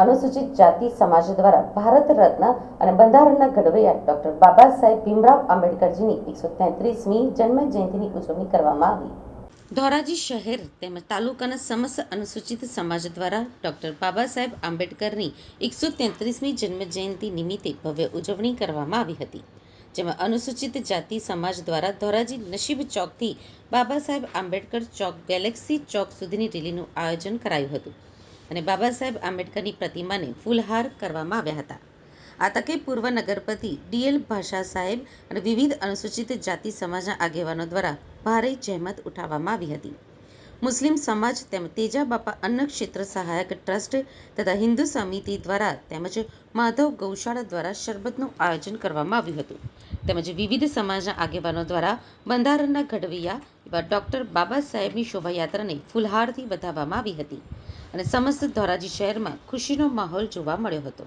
અનુસૂચિત જાતિ સમાજ દ્વારા ભારત રત્ન અને બંધારણના ઘડવૈયા ડોક્ટર બાબા સાહેબ ભીમરાવ આંબેડકરજીની એકસો તેત્રીસમી જન્મ જયંતિની ઉજવણી કરવામાં આવી. ધોરાજી શહેર તેમજ તાલુકાના સમસ્ત અનુસૂચિત સમાજ દ્વારા ડોક્ટર બાબા સાહેબ આંબેડકરની એકસો તેત્રીસમી જન્મ જયંતિ નિમિત્તે ભવ્ય ઉજવણી કરવામાં આવી હતી, જેમાં અનુસૂચિત જાતિ સમાજ દ્વારા ધોરાજી નસીબ ચોકથી બાબા સાહેબ આંબેડકર ચોક ગેલેક્સી ચોક સુધીની રેલીનું આયોજન કરાયું હતું. અને બાબા સાહેબ આંબેડકરની પ્રતિમાને ફૂલહાર કરવામાં આવ્યા હતા. આ તકે પૂર્વ નગરપતિ ડીએલ ભાષા સાહેબ અને વિવિધ અનુસૂચિત જાતિ સમાજના આગેવાનો દ્વારા ભારે જહેમત ઉઠાવવામાં આવી હતી. મુસ્લિમ સમાજ તેમજ તેજા બાપા અન્ન ક્ષેત્ર સહાયક ટ્રસ્ટ તથા હિન્દુ સમિતિ દ્વારા તેમજ માધવ ગૌશાળા દ્વારા શરબતનું આયોજન કરવામાં આવ્યું હતું. તેમજ વિવિધ સમાજના આગેવાનો દ્વારા બંધારણના ઘડવૈયા ડોક્ટર બાબા સાહેબની શોભાયાત્રાને ફૂલહારથી વધાવવામાં આવી હતી અને સમસ્ત ધોરાજી શહેરમાં ખુશીનો માહોલ જોવા મળ્યો હતો.